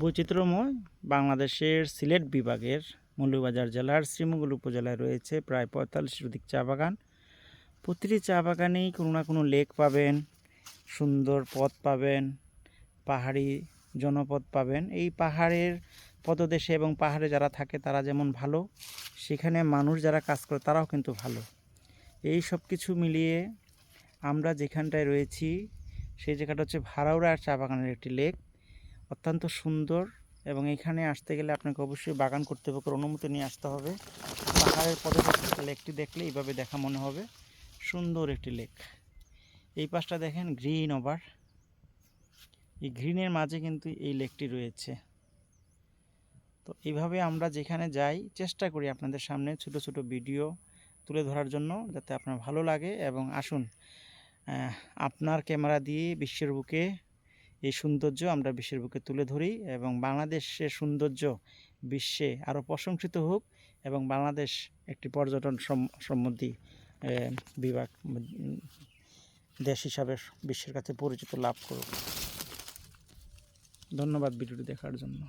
বৈচিত্র্যময় বাংলাদেশের সিলেট বিভাগের মৌলভীবাজার জেলার শ্রীমঙ্গল উপজেলায় রয়েছে প্রায় পঁয়তাল্লিশের অধিক চা বাগান। প্রতিটি চা বাগানেই কোনো না কোনো লেক পাবেন, সুন্দর পথ পাবেন, পাহাড়ি জনপদ পাবেন। এই পাহাড়ের পদদেশে এবং পাহাড়ে যারা থাকে তারা যেমন ভালো, সেখানে মানুষ যারা কাজ করে তারাও কিন্তু ভালো। এই সব কিছু মিলিয়ে আমরা যেখানটায় রয়েছি, সেই জায়গাটা হচ্ছে ভাড়াউড়া চা বাগানের একটি লেক। অত্যন্ত সুন্দর এবং এখানে আসতে গেলে আপনাকে অবশ্যই বাগান কর্তৃপক্ষের অনুমতি নিয়ে আসতে হবে। পাহাড়ের পদদেশে লেকটি দেখলে এইভাবে দেখা মনে হবে। সুন্দর একটি লেক। এই পাশটা দেখেন গ্রিন ওভার। এই গ্রিনের মাঝে কিন্তু এই লেকটি রয়েছে। তো এইভাবে আমরা যেখানে যাই, চেষ্টা করি আপনাদের সামনে ছোট ছোট ভিডিও তুলে ধরার জন্য যাতে আপনার ভালো লাগে এবং আসুন আপনার ক্যামেরা দিয়ে বিশ্বের বুকে এই সৌন্দর্য আমরা বিশ্বের বুকে তুলে ধরি এবং বাংলাদেশের সৌন্দর্য বিশ্বে আরও প্রশংসিত হোক এবং বাংলাদেশ একটি পর্যটন সম- সমৃদ্ধি বিভাগ দেশ হিসাবে বিশ্বের কাছে পরিচিত লাভ করুক। ধন্যবাদ ভিডিওটি দেখার জন্য।